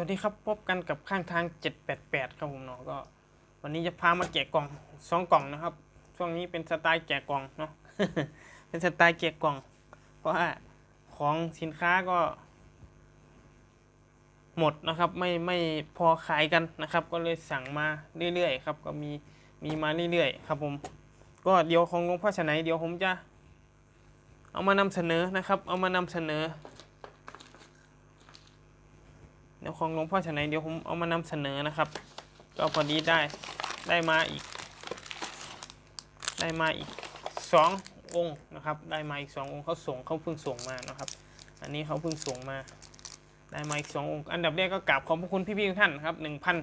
วัสดีครับพบกันกับข้างทาง 788 ครับผมเนาะก็ วันนี้จะพามาแกะกล่องสองกล่องนะครับ ช่วงนี้เป็นสไตล์แกะกล่องเนาะเป็นสไตล์แกะกล่อง เพราะว่าของสินค้าก็ หมดนะครับไม่ไม่พอขายกันนะครับ ก็เลยสั่งมาเรื่อยๆครับ ก็มีมีมาเรื่อยๆครับผม ก็เดี๋ยวของหลวงพ่อชนัยเดี๋ยวผมจะ เอามานำเสนอนะครับ เอามานำเสนอ ดี๋ยวของหลวงพ่อชนัยเดี๋ยวผมเอามานำเสนอนะครับ ก็พอดีได้ได้มาอีก ได้มาอีกสององค์นะครับ ได้มาอีกสององค์เขาส่งเขาเพิ่งส่งมานะครับ อันนี้เขาเพิ่งส่งมา ได้มาอีกสององค์ อันดับแรกก็กราบขอบพระคุณพี่ๆทุกท่านนะครับหนึ่งพัน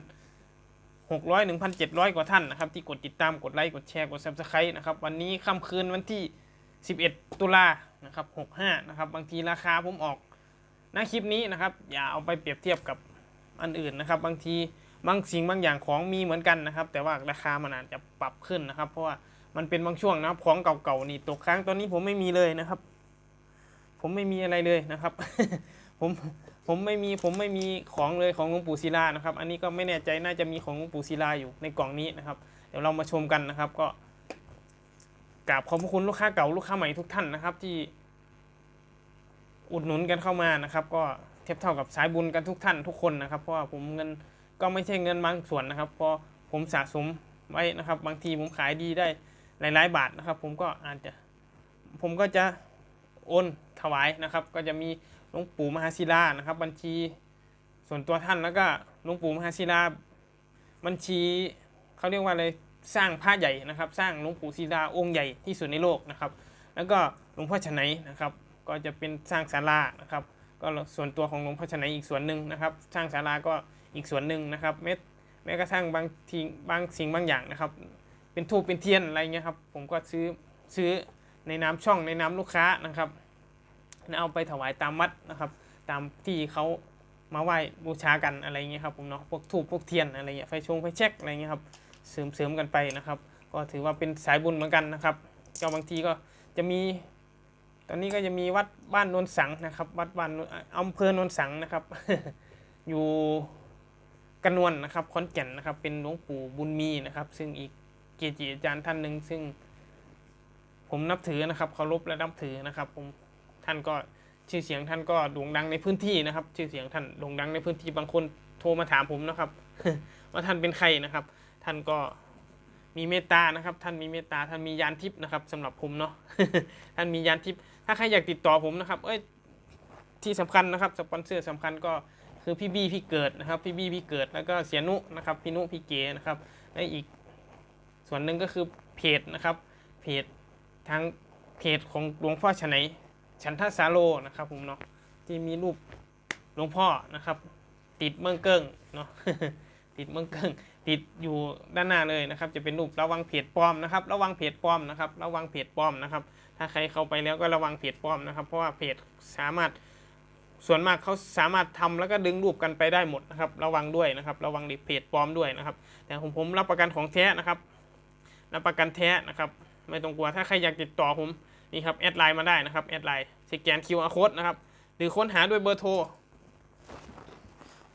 หกร้อยหนึ่งพันเจ็ดร้อยกว่าท่านนะครับ ที่กดติดตามกดไลค์กดแชร์กดซับสไครต์นะครับวันนี้ค่ำคืนวันที่11ตุลานะครับ65นะครับบางทีราคาผมออก น้าคลิปนี้นะครับ อย่าเอาไปเปรียบเทียบกับอันอื่นนะครับ บางทีบางสิ่งบางอย่างของมีเหมือนกันนะครับ แต่ว่าราคามันอาจจะปรับขึ้นนะครับ เพราะว่ามันเป็นบางช่วงนะครับของเก่าๆนี่ตกค้างตอนนี้ผมไม่มีเลยนะครับ ผมไม่มีอะไรเลยนะครับ ผมผมไม่มีผมไม่มีของเลยของหลวงปู่ศิลานะครับ อันนี้ก็ไม่แน่ใจน่าจะมีของหลวงปู่ศิลาอยู่ในกล่องนี้นะครับ เดี๋ยวเรามาชมกันนะครับ ก็กราบขอบพระคุณลูกค้าเก่าลูกค้าใหม่ทุกท่านนะครับ ที่ อุดหนุนกันเข้ามานะครับ ก็เทียบเท่ากับสายบุญกันทุกท่านทุกคนนะครับ เพราะว่าผมเงินก็ไม่ใช่เงินบางส่วนนะครับเพอผมสะสมไว้นะครับ บางทีผมขายดีได้หลาย ๆ บาทนะครับ ผมก็อาจจะผมก็จะโอนถวายนะครับ ก็จะมีหลวงปู่มหาศิลานะครับ บัญชีส่วนตัวท่านแล้วก็หลวงปู่มหาศิลาบัญชีเขาเรียกว่าอะไรสร้างพระใหญ่นะครับ สร้างหลวงปู่ศิลาองค์ใหญ่ที่สุดในโลกนะครับ แล้วก็หลวงพ่อชนัยนะครับ ก็จะเป็นสร้างศาลานะครับ ก็ส่วนตัวของหลวงพ่อชนัยอีกส่วนหนึ่งนะครับ สร้างศาลาก็อีกส่วนหนึ่งนะครับแม้แม้กระทั่งบางทีบางสิ่งบางอย่างนะครับ เป็นทูปเป็นเทียนอะไรเงี้ยครับ ผมก็ซื้อซื้อในน้ำช่องในน้ำลูกค้านะครับเอาไปถวายตามวัดนะครับ ตามที่เขามาไหว้บูชากันอะไรเงี้ยครับผมเนาะพวกทูปพวกเทียนอะไรเงี้ยไฟชงไฟแช็กอะไรเงี้ยครับเสริมเสริมกันไปนะครับ ก็ถือว่าเป็นสายบุญเหมือนกันนะครับก็บางทีก็จะมี ตอนนี้ก็จะมีวัดบ้านโนนสังนะครับ วัดบ้านอำเภอโนนสังนะครับ อยู่กระนวนนะครับขอนแก่นนะครับ เป็นหลวงปู่บุญมีนะครับ ซึ่งอีกเกจิอาจารย์ท่านหนึ่งซึ่ง ผมนับถือนะครับเคารพและนับถือนะครับ ผมท่านก็ชื่อเสียงท่านก็โด่งดังในพื้นที่นะครับ ชื่อเสียงท่านโด่งดังในพื้นที่บางคนโทรมาถามผมนะครับ ว่าท่านเป็นใครนะครับ ท่านก็ มีเมตตานะครับ ท่านมีเมตตาท่านมียานทิพย์นะครับสำหรับผมเนาะท่านมียานทิพย์ถ้าใครอยากติดต่อผมนะครับ เอ้ยที่สำคัญนะครับสปอนเซอร์สำคัญก็คือพี่บี้พี่เกิดนะครับ พี่บี้พี่เกิดแล้วก็เสียนุนะครับพี่นุพี่เก๋นะครับและอีกส่วนหนึ่งก็คือเพจนะครับเพจทางเพจของหลวงพ่อชนัยฉันทสาโลนะครับผมเนาะที่มีรูปหลวงพ่อนะครับ ติดเมืองเกิ้งเนาะติดเมืองเกิ้ง ติดอยู่ด้านหน้าเลยนะครับ จะเป็นรูประวังเพจปลอมนะครับ ระวังเพจปลอมนะครับ ระวังเพจปลอมนะครับ ถ้าใครเข้าไปแล้วก็ระวังเพจปลอมนะครับ เพราะว่าเพจสามารถส่วนมากเขาสามารถทำแล้วก็ดึงรูปกันไปได้หมดนะครับ ระวังด้วยนะครับ ระวังดิเพจปลอมด้วยนะครับ แต่ของผมรับประกันของแท้นะครับ รับประกันแท้นะครับ ไม่ต้องกลัว ถ้าใครอยากติดต่อผมนี่ครับแอดไลน์มาได้นะครับแอดไลน์สแกน QR code นะครับ หรือค้นหาด้วยเบอร์โทร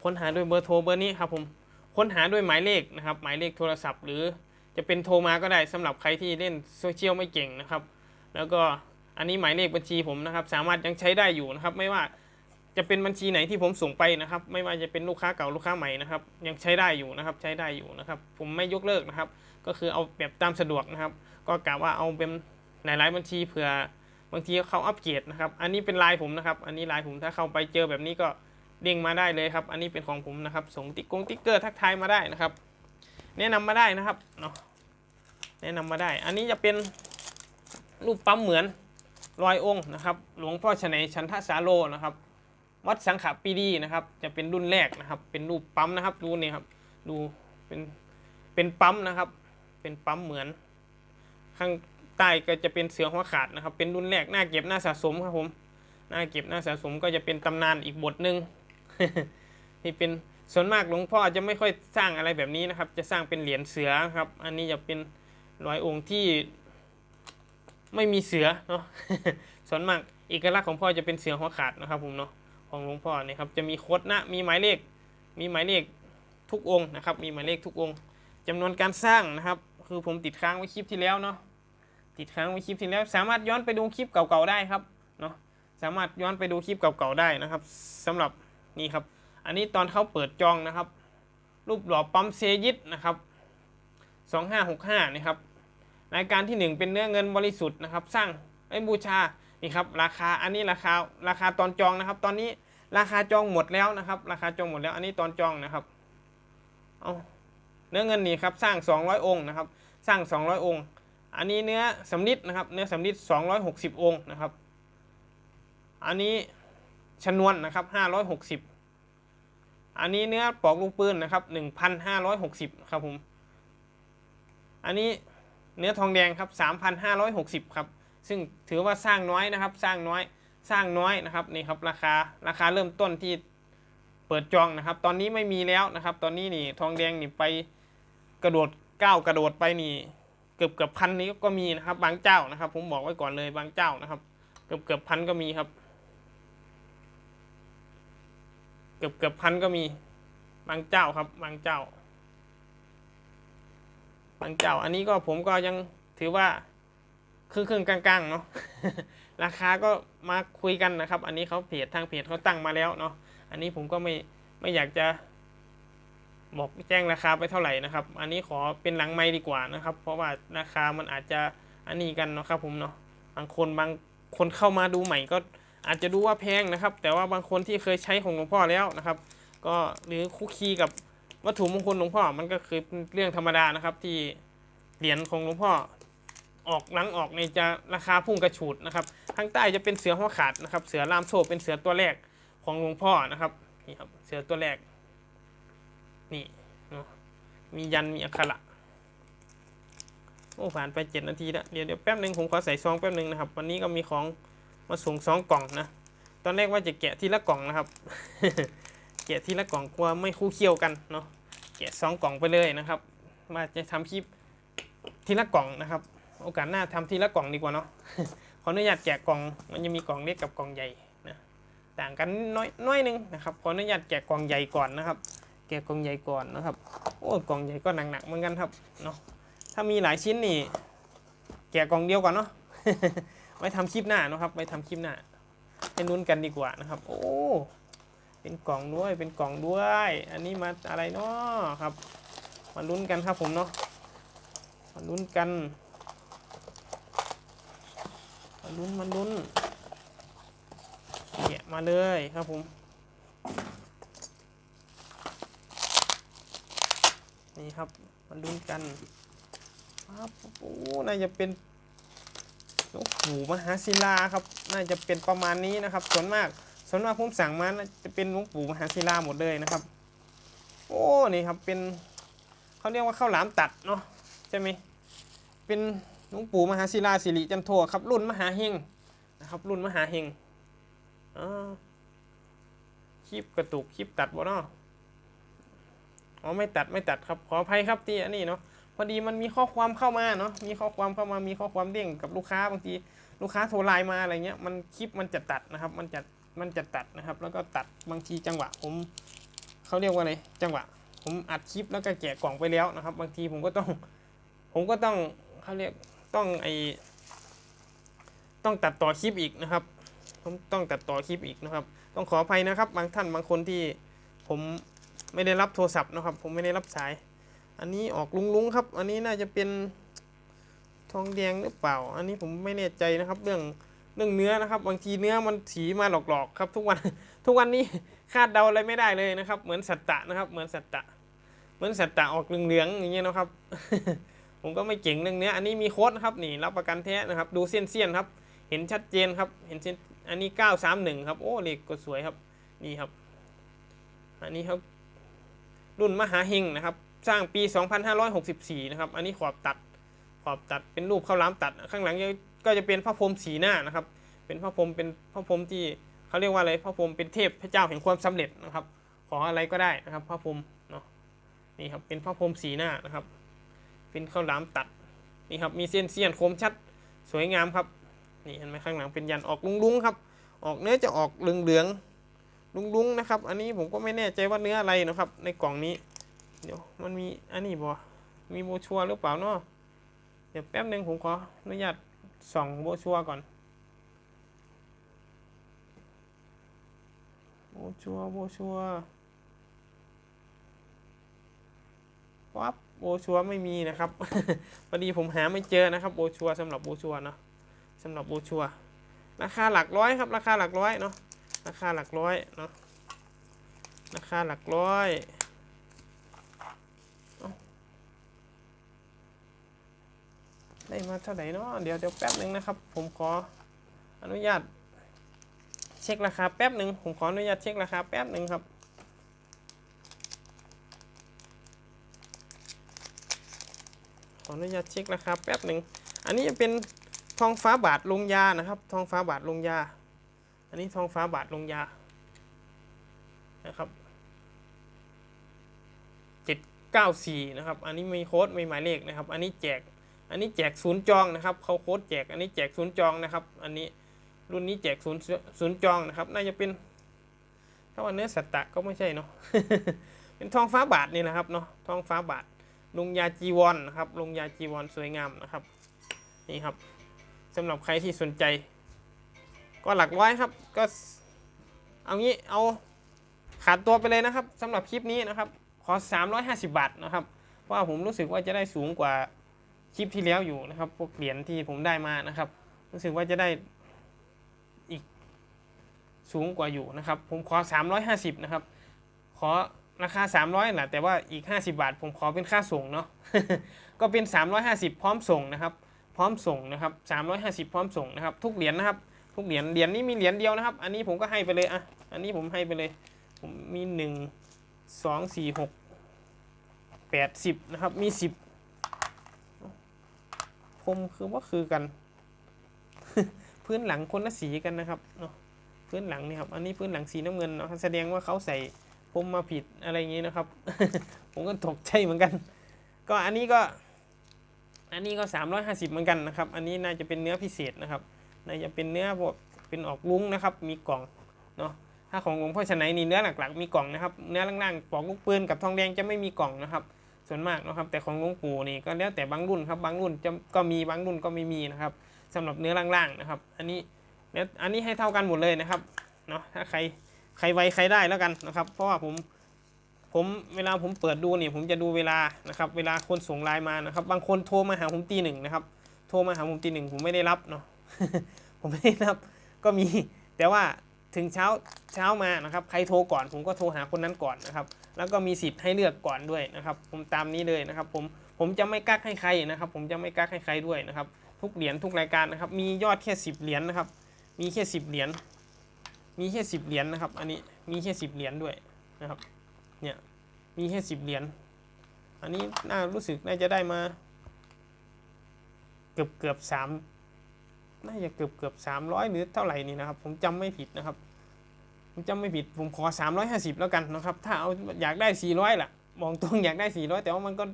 ค้นหาด้วยเบอร์โทรเบอร์นี้ครับผม ค้นหาด้วยหมายเลขนะครับ หมายเลขโทรศัพท์ หรือจะเป็นโทรมาก็ได้สำหรับใครที่เล่นโซเชียลไม่เก่งนะครับ แล้วก็อันนี้หมายเลขบัญชีผมนะครับ สามารถยังใช้ได้อยู่นะครับ ไม่ว่าจะเป็นบัญชีไหนที่ผมส่งไปนะครับ ไม่ว่าจะเป็นลูกค้าเก่าลูกค้าใหม่นะครับ ยังใช้ได้อยู่นะครับ ใช้ได้อยู่นะครับ ผมไม่ยกเลิกนะครับ ก็คือเอาแบบตามสะดวกนะครับ ก็กะว่าเอาเป็นหลายๆบัญชีเผื่อบางทีเขาอัปเกรดนะครับ อันนี้เป็นไลน์ผมนะครับ อันนี้ไลน์ผมถ้าเข้าไปเจอแบบนี้ก็ เด้งมาได้เลยครับ อันนี้เป็นของผมนะครับ ส่งติ๊กกงติ๊กเกอร์ทักทายมาได้นะครับ แนะนำมาได้นะครับเนาะแนะนำมาได้ อันนี้จะเป็นรูปปั๊มเหมือนรอยองค์นะครับ หลวงพ่อชนัยชันทสาโลนะครับ วัดสังขปีดีนะครับ จะเป็นรุ่นแรกนะครับ เป็นรูปปั๊มนะครับดูนี่ครับ ดูเป็นเป็นปั๊มนะครับ เป็นปั๊มเหมือน ข้างใต้ก็จะเป็นเสือหัวขาดนะครับ เป็นรุ่นแรกหน้าเก็บหน้าสะสมครับผมหน้าเก็บหน้าสะสมก็จะเป็นตำนานอีกบทหนึ่ง ที่เป็นส่วนมากหลวงพ่อจะไม่ค่อยสร้างอะไรแบบนี้นะครับ จะสร้างเป็นเหรียญเสือครับ อันนี้จะเป็นร้อยองค์ที่ไม่มีเสือเนาะส่วนมากเอกลักษณ์ของพ่อจะเป็นเสือหัวขาดนะครับผมเนาะของหลวงพ่อเนี่ยครับจะมีโคดนะมีหมายเลข มีหมายเลขทุกองค์นะครับ มีหมายเลขทุกองค์จำนวนการสร้างนะครับ คือผมติดค้างไว้คลิปที่แล้วเนาะติดค้างไว้คลิปที่แล้ว สามารถย้อนไปดูคลิปเก่าๆได้ครับเนาะสามารถย้อนไปดูคลิปเก่าๆได้นะครับสำหรับ นี่ครับ อันนี้ตอนเขาเปิดจองนะครับ รูปหล่อปั๊มเซยิตนะครับ 2565นี่ครับรายการที่ 1 เป็นเนื้อเงินบริสุทธิ์นะครับ สร้างไอ้บูชานี่ครับราคาอันนี้ราคาราคาตอนจองนะครับ ตอนนี้ราคาจองหมดแล้วนะครับ ราคาจองหมดแล้ว อันนี้ตอนจองนะครับเอาเนื้อเงินนี่ครับสร้าง 200 องค์นะครับ สร้าง 200 องค์ อันนี้เนื้อสำลิดนะครับ เนื้อสำลิด260 องค์นะครับ อันนี้ ชนวนนะครับ560 อันนี้เนื้อปอกลูกปืนนะครับ1,560ครับผม อันนี้เนื้อทองแดงครับ3,560ครับ ซึ่งถือว่าสร้างน้อยนะครับ สร้างน้อย สร้างน้อยนะครับนี่ครับราคา ราคาเริ่มต้นที่เปิดจองนะครับ ตอนนี้ไม่มีแล้วนะครับ ตอนนี้นี่ทองแดงนี่ไปกระโดดก้าวกระโดดไปนี่เกือบเกือบพันนี้ก็มีนะครับ บางเจ้านะครับ ผมบอกไว้ก่อนเลยบางเจ้านะครับ เกือบเกือบพันก็มีครับ เกือบเกือบพันก็มีบางเจ้าครับ บางเจ้า บางเจ้า อันนี้ก็ผมก็ยังถือว่าครึ่งครึ่งกลางๆเนาะราคาก็มาคุยกันนะครับ อันนี้เขาเพจทางเพจเขาตั้งมาแล้วเนาะอันนี้ผมก็ไม่ไม่อยากจะบอกแจ้งราคาไปเท่าไหร่นะครับ อันนี้ขอเป็นหลังไม่ดีกว่านะครับ เพราะว่าราคามันอาจจะอันนี้กันเนาะครับผมเนาะบางคนบางคนเข้ามาดูใหม่ก็ อาจจะดูว่าแพงนะครับ แต่ว่าบางคนที่เคยใช้ของหลวงพ่อแล้วนะครับ ก็หรือคุกคีกับวัตถุมงคลหลวงพ่อมันก็คือเรื่องธรรมดานะครับ ที่เหรียญของหลวงพ่อออกหลังออกในจะราคาพุ่งกระฉูดนะครับข้างใต้จะเป็นเสือหัวขาดนะครับ เสือลามโซ่เป็นเสือตัวแรกของหลวงพ่อนะครับนี่ครับเสือตัวแรกนี่นมียันมีอักขระโอ้ผ่านไปเจ็ดนาทีแล้วเดี๋ยวเดี๋ยวแป๊บหนึ่งผมขอใส่ซองแป๊บหนึ่งนะครับ วันนี้ก็มีของ มาส่งสองกล่องนะ ตอนแรกว่าจะแกะทีละกล่องนะครับ แกะทีละกล่องกลัวไม่คู่เคี่ยวกันเนาะ แกะสองกล่องไปเลยนะครับ ว่าจะทำคลิปทีละกล่องนะครับ โอกาสหน้าทำทีละกล่องดีกว่าเนาะ ขออนุญาตแกะกล่อง มันจะมีกล่องเล็กกับกล่องใหญ่นะ ต่างกันน้อยน้อยหนึงนะครับ ขออนุญาตแกะกล่องใหญ่ก่อนนะครับ แกะกล่องใหญ่ก่อนนะครับ โอ้กล่องใหญ่ก็หนักๆเหมือนกันครับเนาะ ถ้ามีหลายชิ้นนี่ แกะกล่องเดียวก่อนเนาะ ไว้ทำคลิปหน้าเนาะครับไว้ทำคลิปหน้าให้ลุ้นกันดีกว่านะครับ โอ้เป็นกล่องด้วยเป็นกล่องด้วย อันนี้มาอะไรเนาะครับ มาลุ้นกันครับผมเนาะมาลุ้นกัน มาลุ้นมาลุ้นแกะมาเลยครับผมนี่ครับมาลุ้นกันครับโอ้น่าจะเป็น หลวงปู่มหาศิลาครับ น่าจะเป็นประมาณนี้นะครับ ส่วนมากส่วนมากผมสั่งมาจะเป็นหลวงปู่มหาศิลาหมดเลยนะครับ โอ้นี่ครับเป็นเขาเรียกว่าข้าวหลามตัดเนาะใช่ไหมเป็นหลวงปู่มหาศิลาสิริจันโทครับ รุ่นมหาเฮงนะครับรุ่นมหาเฮงอ่าคลิปกระตุกคลิปตัดบ่เนาะอ๋อไม่ตัดไม่ตัดครับขออภัยครับที่อันนี้เนาะ อดีมันมีข้อความเข้ามาเนาะมีข้อความเข้ามามีข้อความเด้งกับลูกค้าบางทีลูกค้าโทรไลน์มาอะไรเงี้ยมันคลิปมันจะตัดนะครับมันจะมันจะตัดนะครับ แล้วก็ตัดบางทีจังหวะผมเขาเรียกว่าอะไรจังหวะ ผมอัดคลิปแล้วก็แกะกล่องไปแล้วนะครับ บางทีผมก็ต้องผมก็ต้องเขาเรียกต้องไอต้องตัดต่อคลิปอีกนะครับผมต้องตัดต่อคลิปอีกนะครับ ต้องขออภัยนะครับ บางท่านบางคนที่ผมไม่ได้รับโทรศัพท์นะครับ ผมไม่ได้รับสาย อันนี้ออกลุงๆครับ อันนี้น่าจะเป็นทองแดงหรือเปล่า อันนี้ผมไม่แน่ใจนะครับ เรื่องเรื่องเนื้อนะครับ บางทีเนื้อมันสีมาหลอกๆครับ ทุกวันทุกวันนี้คาดเดาอะไรไม่ได้เลยนะครับ เหมือนสัตตะนะครับ เหมือนสัตตะ เหมือนสัตตะออกเหลืองๆอย่างเงี้ยนะครับ ผมก็ไม่เก่งเรื่องเนี้ยอันนี้มีโค้ดนะครับนี่รับประกันแท้นะครับ ดูเส้นเสี้ยนครับ เห็นชัดเจนครับ เห็นเส้นอันนี้931ครับโอ้เหลขก็สวยครับนี่ครับ อันนี้ครับ รุ่นมหาเฮงนะครับ สร้างปี 2564 นะครับ อันนี้ขอบตัด ขอบตัดเป็นรูปข้าวล้ามตัด ข้างหลังก็จะเป็นพระพรหมสีหน้านะครับ เป็นพระพรหมเป็นพระพรหมที่เขาเรียกว่าอะไร พระพรหมเป็นเทพพระเจ้าแห่งความสำเร็จนะครับ ขออะไรก็ได้นะครับ พระพรหมเนาะ นี่ครับ เป็นพระพรหมสีหน้านะครับ เป็นข้าวหลามตัด นี่ครับ มีเส้นเสี้ยนคมชัด สวยงามครับ นี่เห็นไหมข้างหลังเป็นยันออกลุงๆครับ ออกเนื้อจะออกเหลืองๆลุงลุงๆนะครับ อันนี้ผมก็ไม่แน่ใจว่าเนื้ออะไรนะครับ ในกล่องนี้ เดี๋ยวมันมีอันนี้บ่มีโบชัวร์หรือเปล่าเนาะเดี๋ยวแป๊บหนึ่งผมขออนุญาตส่องโบชัวร์ก่อน โบชัวร์โบชัวร์วับโบชัวร์ไม่มีนะครับพอดีผมหาไม่เจอนะครับโบชัวร์สำหรับโบชัวร์เนาะสำหรับโบชัวร์ราคาหลักร้อยครับ ราคาหลักร้อยเนาะราคาหลักร้อยเนาะราคาหลักร้อยเอ้า ได้มาเท่าไหร่เนาะเดี๋ยวเดี๋ยวแป๊บหนึ่งนะครับ ผมขออนุญาต เช็คราคาแป๊บหนึ่งผมขออนุญาตเช็คราคาแป๊บหนึ่งครับขออนุญาตเช็คราคาแป๊บหนึ่งอันนี้จะเป็นทองฟ้าบาทลงยานะครับ ทองฟ้าบาทลงยา อันนี้ทองฟ้าบาทลงยานะครับเจ็ดเก้าสี่นะครับ อันนี้มีโค้ดมีหมายเลขนะครับ อันนี้แจก อันนี้แจกศูนย์จองนะครับเขาโค้ดแจก อันนี้แจกศูนย์จองนะครับ อันนี้รุ่นนี้แจกศูนย์ศูนย์จองนะครับ น่าจะเป็นถ้าว่าเนื้อสัตตะก็ไม่ใช่เนาะเป็นทองฟ้าบาทนี่นะครับเนาะทองฟ้าบาทลงยาจีวรนนะครับลงยาจีวรสวยงามนะครับนี่ครับสำหรับใครที่สนใจ ก็หลักร้อยครับก็เอางี้เอาขาดตัวไปเลยนะครับสำหรับคลิปนี้นะครับขอ 350 บาทนะครับเพราะผมรู้สึกว่าจะได้สูงกว่า คลิปที่แล้วอยู่นะครับ พวกเหรียญที่ผมได้มานะครับ รู้สึกว่าจะได้อีกสูงกว่าอยู่นะครับ ผมขอ 350 นะครับ ขอราคา 300แหละแต่ว่าอีก 50 บาท ผมขอเป็นค่าส่งเนาะก็เป็น 350 พร้อมส่งนะครับ พร้อมส่งนะครับ 350 พร้อมส่งนะครับ ทุกเหรียญนะครับ ทุกเหรียญเหรียญนี้มีเหรียญเดียวนะครับ อันนี้ผมก็ให้ไปเลยอะอันนี้ผมให้ไปเลย ผมมีหนึ่งสองสี่หกแปดสิบนะครับมีสิบ มคือว่าคือกัน พื้นหลังคนละสีกันนะครับเนาะพื้นหลังนี่ครับ อันนี้พื้นหลังสีน้ำเงินเนาะแสดงว่าเขาใส่พรมมาผิดอะไรอย่างนี้นะครับ ผมก็ตกใจเหมือนกัน ก็อันนี้ก็อันนี้ก็ 350 เหมือนกันนะครับ อันนี้น่าจะเป็นเนื้อพิเศษนะครับ น่าจะเป็นเนื้อพวกเป็นออกลุ้งนะครับ มีกล่องเนาะ ถ้าของหลวงพ่อชนัยนี่เนื้อหลักๆ มีกล่องนะครับ เนื้อล่างๆปอกลูกปืนกับทองแดงจะไม่มีกล่องนะครับ ส่วนมากนะครับ แต่ของหลวงปู่นี่ก็แล้วแต่บางรุ่นครับบางรุ่นจะก็มีบางรุ่นก็ไม่มีนะครับสำหรับเนื้อล่างๆนะครับ อันนี้แล้วอันนี้ให้เท่ากันหมดเลยนะครับเนาะถ้าใครใครไวใครได้แล้วกันนะครับ เพราะว่าผมผมเวลาผมเปิดดูนี่ผมจะดูเวลานะครับ เวลาคนส่งไลน์มานะครับ บางคนโทรมาหาผมตีหนึ่งนะครับ โทรมาหาผมตีหนึ่งผมไม่ได้รับเนาะผมไม่ได้รับก็มี แต่ว่าถึงเช้าเช้ามานะครับ ใครโทรก่อนผมก็โทรหาคนนั้นก่อนนะครับ แล้วก็มีสิทธิ์ให้เลือกก่อนด้วยนะครับ ผมตามนี้เลยนะครับ ผมผมจะไม่กักให้ใครนะครับ ผมจะไม่กักให้ใครด้วยนะครับ ทุกเหรียญทุกรายการนะครับ มียอดแค่สิบเหรียญนะครับ มีแค่สิบเหรียญมีแค่สิบเหรียญนะครับ อันนี้มีแค่สิบเหรียญด้วยนะครับ เนี่ยมีแค่สิบเหรียญอันนี้น่ารู้สึกน่าจะได้มาเกือบเกือบสามน่าจะเกือบเกือบสามร้อยหรือเท่าไหร่นี่นะครับ ผมจำไม่ผิดนะครับ จำไม่ผิดผมขอสามร้อยห้าสิบแล้วกันนะครับ ถ้าเอาอยากได้สี่ร้อยล่ะมองตรงอยากได้สี่ร้อยแต่ว่ามันก็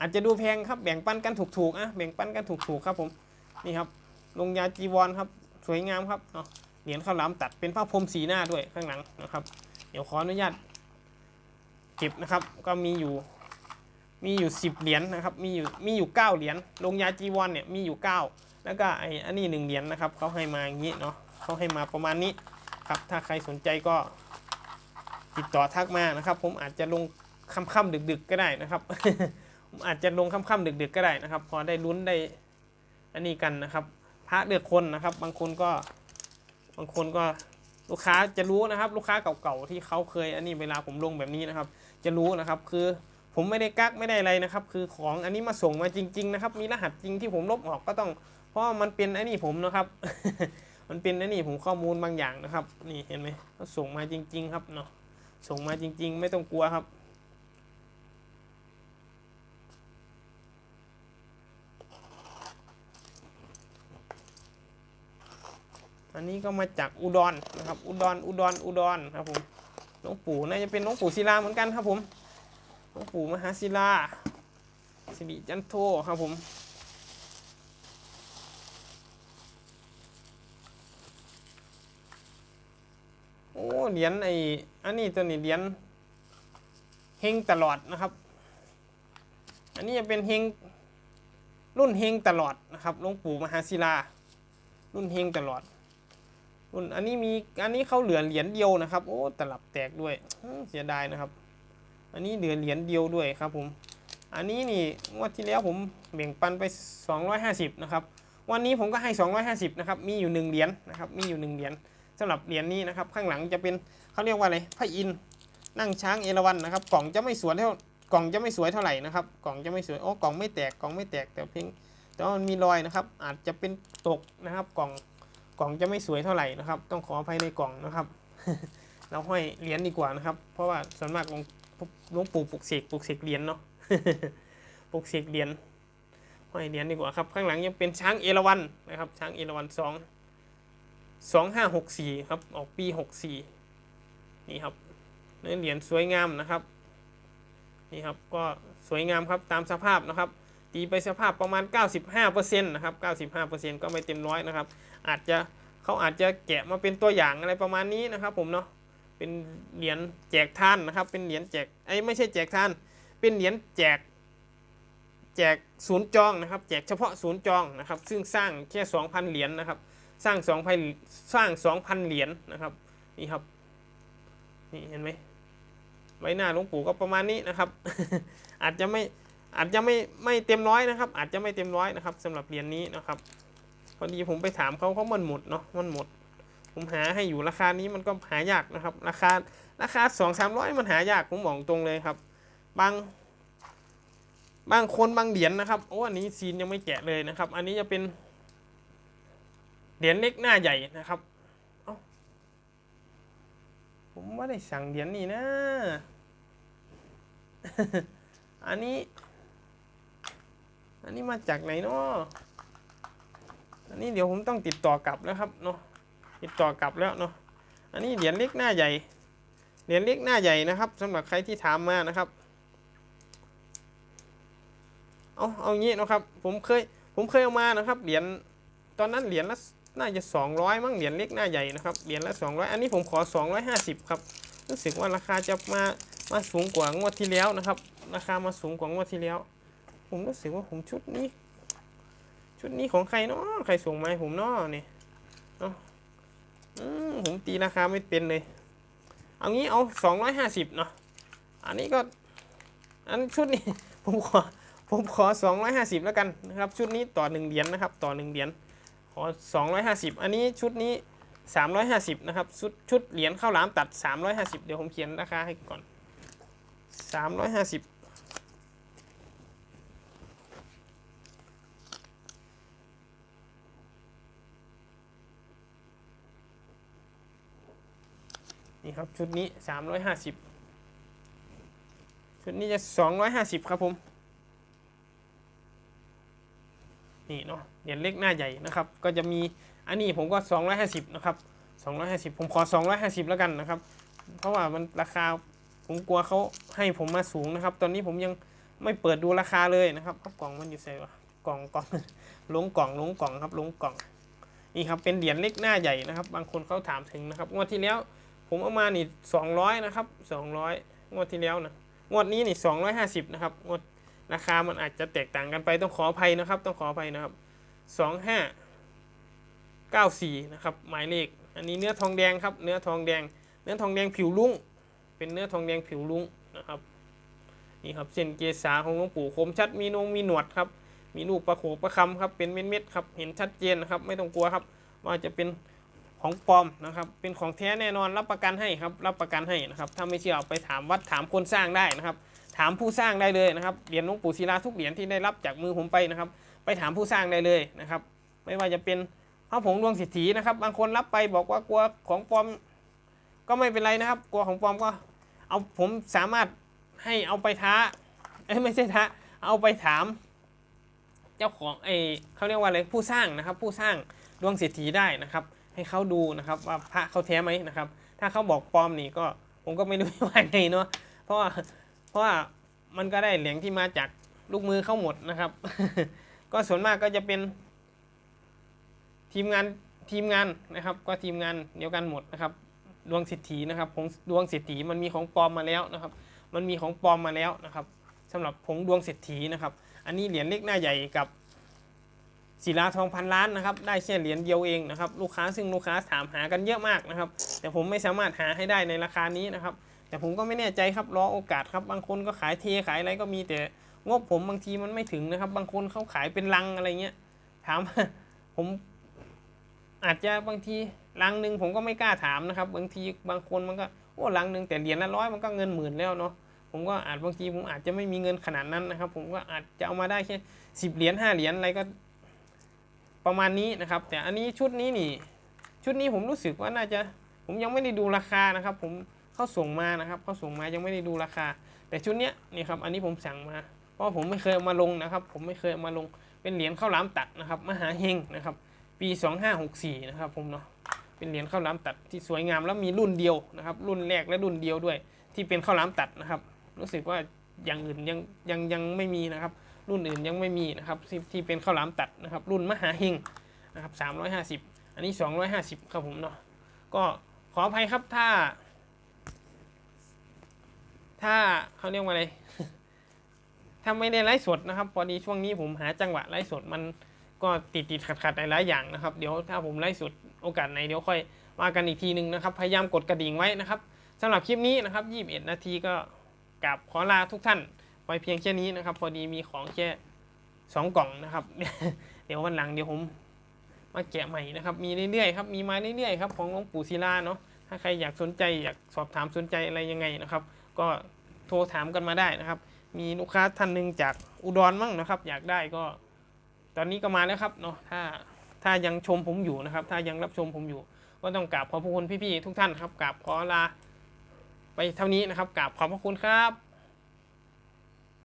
อาจจะดูแพงครับแบ่งปันกันถูกๆอะแบ่งปันกันถูกๆครับผมนี่ครับลงยาจีวรครับสวยงามครับเนาะเหรียญข้าวหลามตัดเป็นผ้าพรมสีหน้าด้วยข้างหลังนะครับ เดี๋ยวขออนุญาตเก็บนะครับ ก็มีอยู่มีอยู่สิบเหรียญนะครับ มีอยู่มีอยู่เก้าเหรียญลงยาจีวรเนี่ยมีอยู่เก้าแล้วก็ไอ้อันนี้หนึ่งเหรียญนะครับเขาให้มาอย่างนี้เนาะเขาให้มาประมาณนี้ ครับ ถ้าใครสนใจก็ติดต่อทักมานะครับ ผมอาจจะลงค่ำๆดึก ๆ ก็ได้นะครับผมอาจจะลงค่ำๆดึก ๆ ก็ได้นะครับ พอได้ลุ้นได้อันนี้กันนะครับ พระเลือกคนนะครับ บางคนก็บางคนก็ลูกค้าจะรู้นะครับ ลูกค้าเก่าๆที่เขาเคย อันนี้เวลาผมลงแบบนี้นะครับ จะรู้นะครับคือผมไม่ได้กักไม่ได้อะไรนะครับ คือของอันนี้มาส่งมาจริง ๆ นะครับ มีรหัสจริงที่ผมลบออกก็ต้อง เพราะมันเป็นอ้นี่ผมนะครับ มันเป็นไอ้นี่ผมข้อมูลบางอย่างนะครับ นี่เห็นไหมเขาส่งมาจริง ๆ ครับเนาะส่งมาจริง ๆ ไม่ต้องกลัวครับ อันนี้ก็มาจากอุดรนะครับ อุดรอุดรอุดรครับผมหลวงปู่น่าจะเป็นหลวงปู่ศิลาเหมือนกันครับผมหลวงปู่มหาศิลาสิริจันโทครับผม โอ้ อ้ เหรียญไออันนี้ตัวนี้เหรียญเฮงตลอดนะครับ อันนี้จะเป็นเฮงรุ่นเฮงตลอดนะครับหลวงปู่มหาศิลา รุ่นเฮงตลอด รุ่นอันนี้มีอันนี้เขาเหลือเหรียญเดียวนะครับ โอ้ตลับแตกด้วยเสียดายนะครับ อันนี้เหลือเหรียญเดียวด้วยครับผมอันนี้นี่งวดที่แล้วผมแบ่งปันไป 250 นะครับ วันนี้ผมก็ให้ 250 นะครับ มีอยู่หนึ่งเหรียญนะครับ มีอยู่หนึ่งเหรียญ สำหรับเหรียญนี้นะครับ ข้างหลังจะเป็นเขาเรียกว่าอะไรพระอินนั่งช้างเอราวัณนะครับ กล่องจะไม่สวยเท่ากล่องจะไม่สวยเท่าไหร่นะครับ กล่องจะไม่สวยโอ้กล่องไม่แตกกล่องไม่แตกแต่เพียงแต่ว่ามันมีรอยนะครับ อาจจะเป็นตกนะครับ กล่องกล่องจะไม่สวยเท่าไหร่นะครับ ต้องขออภัยในกล่องนะครับ เราห้อยเหรียญดีกว่านะครับ เพราะว่าส่วนมากหลวงหลวงปู่ปลุกเสกปลุกเสกเหรียญเนาะปลุกเสกเหรียญห้อยเหรียญดีกว่าครับ ข้างหลังยังเป็นช้างเอราวัณนะครับ ช้างเอราวัณสอง สองห้าหกสี่ครับออกปีหกสี่นี่ครับเนื้อเหรียญสวยงามนะครับนี่ครับก็สวยงามครับตามสภาพนะครับ ตีไปสภาพประมาณ 95%นะครับ95%ก็ไม่เต็มร้อยนะครับ อาจจะเขาอาจจะแกะมาเป็นตัวอย่างอะไรประมาณนี้นะครับ ผมเนาะเป็นเหรียญแจกท่านนะครับ เป็นเหรียญแจกไอ้ไม่ใช่แจกท่าน เป็นเหรียญแจกแจกศูนย์จองนะครับ แจกเฉพาะศูนย์จองนะครับ ซึ่งสร้างแค่ 2,000 เหรียญนะครับ สร้าง2,000สร้าง2,000เหรียญนะครับนี่ครับนี่เห็นไหมใบหน้าหลวงปู่ก็ประมาณนี้นะครับ อาจจะไม่อาจจะไม่ไม่เต็มร้อยนะครับ อาจจะไม่เต็มร้อยนะครับสำหรับเหรียญนี้นะครับพอดีผมไปถามเขาเขามันหมดเนาะมันหมด ผมหาให้อยู่ราคานี้มันก็หายากนะครับ ราคาราคาสองสามร้อยมันหายากผมบอกตรงเลยครับ บางบางคนบางเหรียญนะครับโอ้อันนี้ซีนยังไม่แกะเลยนะครับ อันนี้จะเป็น เหรียญเล็กหน้าใหญ่นะครับเอ้าผมว่าได้สั่งเหรียญนี่นะ อันนี้ อันนี้มาจากไหนเนาะอันนี้เดี๋ยวผมต้องติดต่อกลับแล้วครับเนาะ ติดต่อกลับแล้วเนาะ อันนี้เหรียญเล็กหน้าใหญ่ เหรียญเล็กหน้าใหญ่นะครับสำหรับใครที่ถามมานะครับ เอาเอางี้นะครับ ผมเคย ผมเคยเอามานะครับ เหรียญ ตอนนั้นเหรียญละ น่าจะ 200 มั้งเหรียญเล็กหน้าใหญ่นะครับเหรียญละ 200 อันนี้ผมขอ 250 ครับ รู้สึกว่าราคาจะมามาสูงกว่างวดที่แล้วนะครับ ราคามาสูงกว่างวดที่แล้ว ผมรู้สึกว่าผมชุดนี้ ชุดนี้ของใครเนาะใครส่งมาให้ผมเนาะเนี่เนาะอืมผมตีราคาไม่เป็นเลยเอางี้เอาสองร้อยห้าสิบเนาะอันนี้ก็ อันชุดนี้ผมขอผมขอสองร้อยห้าสิบแล้วกันนะครับ ชุดนี้ต่อหนึ่งเหรียญนะครับ ต่อหนึ่งเหรียญ ขอสองร้อยห้าสิบอันนี้ชุดนี้สามร้อยห้าสิบนะครับ ชุดชุดเหรียญข้าวหลามตัดสามร้อยห้าสิบเดี๋ยวผมเขียนราคาให้ก่อนสามร้อยห้าสิบนี่ครับ ชุดนี้ 350 ชุดนี้จะ 250 ครับผม นี่เนาะเหรียญเล็กหน้าใหญ่นะครับ ก็จะมีอันนี้ผมก็ 250 นะครับ 250 ผมขอ 250 แล้วกันนะครับ เพราะว่ามันราคาผมกลัวเขาให้ผมมาสูงนะครับ ตอนนี้ผมยังไม่เปิดดูราคาเลยนะครับกล่องมันอยู่ใส่วะกล่องกล่องลงกล่องลงกล่องครับลงกล่องนี่ครับเป็นเหรียญเล็กหน้าใหญ่นะครับ บางคนเขาถามถึงนะครับงวดที่แล้วผมเอามานี่สองร้อยนะครับสองร้อยงวดที่แล้วนะงวดนี้นี่สองร้อยห้าสิบนะครับงวด ราคามันอาจจะแตกต่างกันไปต้องขออภัยนะครับ ต้องขออภัยนะครับสองห้าเก้าสี่นะครับ หมายเลข อันนี้เนื้อทองแดงครับ เนื้อทองแดง เนื้อทองแดงผิวลุ้ง เป็นเนื้อทองแดงผิวลุ้งนะครับ นี่ครับเส้นเกษาของหลวงปู่คมชัด มีนงมีหนวดครับ มีลูกประโขประคำครับ เป็นเม็ดๆครับ เห็นชัดเจนนะครับ ไม่ต้องกลัวครับ ว่าจะเป็นของปลอมนะครับ เป็นของแท้แน่นอน รับประกันให้ครับ รับประกันให้นะครับ ถ้าไม่เชื่อไปถามวัดถามคนสร้างได้นะครับ ถามผู้สร้างได้เลยนะครับเหรียญหลวงปู่ศิลาทุกเหรียญที่ได้รับจากมือผมไปนะครับ ไปถามผู้สร้างได้เลยนะครับ ไม่ว่าจะเป็นพระผงดวงสิทธินะครับ บางคนรับไปบอกว่ากลัวของปลอมก็ไม่เป็นไรนะครับ กลัวของปลอมก็ เอาผมสามารถให้เอาไปท้าเอ้ไม่ใช่ท้าเอาไปถาม เจ้าของเอเขาเรียกว่าอะไรผู้สร้างนะครับ ผู้สร้างดวงเศรษฐีได้นะครับ ให้เขาดูนะครับว่าพระเขาแท้ไหมนะครับ ถ้าเขาบอกปลอมนี่ก็ผมก็ไม่รู้ว่าไงเนาะเพราะว่า เพราะว่ามันก็ได้เหรียญที่มาจากลูกมือเข้าหมดนะครับ ก็ส่วนมากก็จะเป็นทีมงานทีมงานนะครับ ก็ทีมงานเดียวกันหมดนะครับ ดวงเศรษฐีนะครับผงดวงเศรษฐีมันมีของปลอมมาแล้วนะครับ มันมีของปลอมมาแล้วนะครับสำหรับผงดวงเศรษฐีนะครับ อันนี้เหรียญเล็กหน้าใหญ่กับศิลาทองพันล้านนะครับ ได้แค่เหรียญเดียวเองนะครับ ลูกค้าซึ่งลูกค้าถามหากันเยอะมากนะครับ แต่ผมไม่สามารถหาให้ได้ในราคานี้นะครับ แต่ผมก็ไม่แน่ใจครับรอโอกาสครับ บางคนก็ขายเทขายอะไรก็มีแต่งบผมบางทีมันไม่ถึงนะครับ บางคนเขาขายเป็นลังอะไรเงี้ยถามผมอาจจะบางทีลังหนึ่งผมก็ไม่กล้าถามนะครับ บางทีบางคนมันก็โอ้ลังหนึ่งแต่เหรียญละร้อยมันก็เงินหมื่นแล้วเนาะผมก็อาจบางทีผมอาจจะไม่มีเงินขนาดนั้นนะครับ ผมก็อาจจะเอามาได้แค่สิบเหรียญห้าเหรียญอะไรก็ประมาณนี้นะครับ แต่อันนี้ชุดนี้นี่ ชุดนี้ผมรู้สึกว่าน่าจะ ผมยังไม่ได้ดูราคานะครับ ผม เขาส่งมานะครับเขาส่งมายังไม่ได้ดูราคา แต่ชุดเนี้ยนี่ครับอันนี้ผมสั่งมา เพราะผมไม่เคยเอามาลงนะครับ ผมไม่เคยเอามาลงเป็นเหรียญข้าวหลามตัดนะครับมหาเฮงนะครับ ปี 2564 นะครับผมเนาะเป็นเหรียญข้าวหลามตัดที่สวยงามแล้วมีรุ่นเดียวนะครับ รุ่นแรกและรุ่นเดียวด้วย ที่เป็นข้าวหลามตัดนะครับ รู้สึกว่าอย่างอื่นยังยังยังไม่มีนะครับ รุ่นอื่นยังไม่มีนะครับที่ที่เป็นข้าวหลามตัดนะครับ รุ่นมหาเฮงนะครับ350 อันนี้ 250 ครับผมเนาะก็ขออภัยครับถ้า ถ้าเขาเรียกว่าอะไรถ้าไม่ได้ไลฟ์สดนะครับ พอดีช่วงนี้ผมหาจังหวะไลฟ์สดมันก็ติดติดขัดขัดหลายอย่างนะครับ เดี๋ยวถ้าผมไลฟ์สดโอกาสไหนเดี๋ยวค่อยมากันอีกทีหนึ่งนะครับ พยายามกดกระดิ่งไว้นะครับสำหรับคลิปนี้นะครับ 21 นาทีก็กราบขอลาทุกท่านไว้เพียงแค่นี้นะครับ พอดีมีของแค่สองกล่องนะครับ เดี๋ยววันหลังเดี๋ยวผมมาแกะใหม่นะครับ มีเรื่อยๆครับ มีมาเรื่อยๆครับของหลวงปู่ศิลาเนาะ ถ้าใครอยากสนใจอยากสอบถามสนใจอะไรยังไงนะครับ ก็โทรถามกันมาได้นะครับ มีลูกค้าท่านหนึ่งจากอุดรมั่งนะครับ อยากได้ก็ตอนนี้ก็มาแล้วครับเนาะถ้าถ้ายังชมผมอยู่นะครับ ถ้ายังรับชมผมอยู่ ก็ต้องกราบขอบพระคุณพี่ๆทุกท่านครับกราบขอลา ไปเท่านี้นะครับกราบขอบพระคุณครับ